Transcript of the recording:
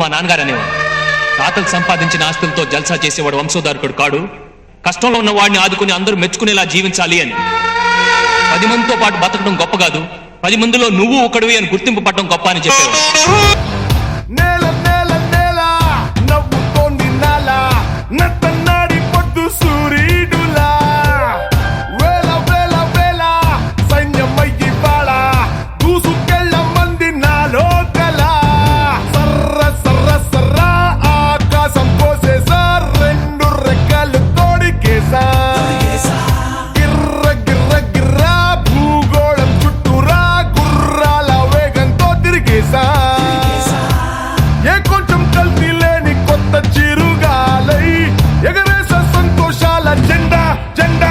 మా నాన్నగారు అనేవాడు తాతలు సంపాదించిన ఆస్తులతో జల్సా చేసేవాడు వంశోధారకుడు కాడు. కష్టంలో ఉన్న వాడిని ఆదుకుని అందరూ మెచ్చుకునేలా జీవించాలి అని. పది మందితో పాటు బతకడం గొప్ప కాదు. పది మందిలో నువ్వు ఒకడివి అని గుర్తింపు పట్టడం గొప్ప అని చెప్పేవాడు. agenda.